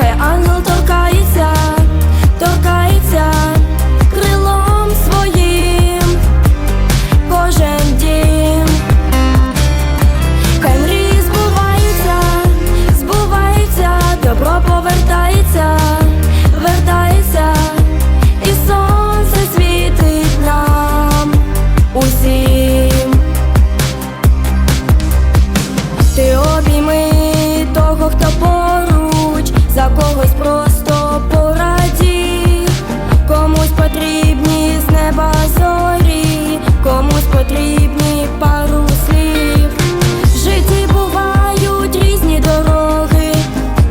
хай ангел за когось просто пораді, комусь потрібні з неба зорі, комусь потрібні пару слів. В житті бувають різні дороги,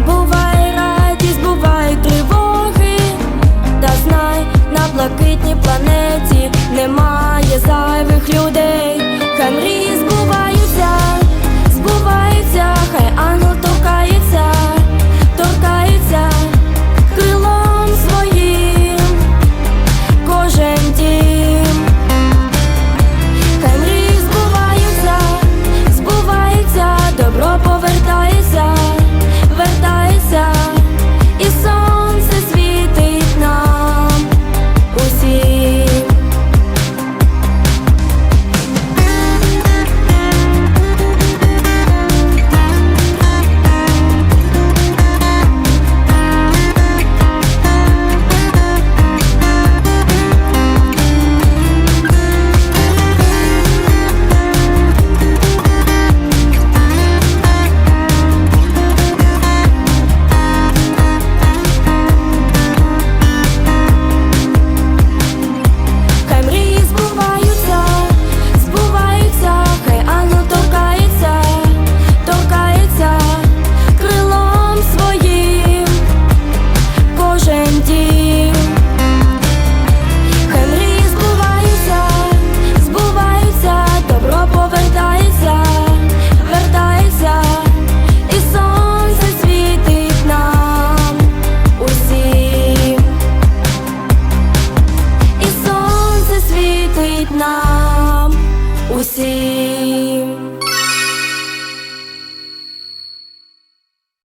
буває радість, бувають тривоги. Та знай, на блакитній планеті немає зайвих людей. Хай мрії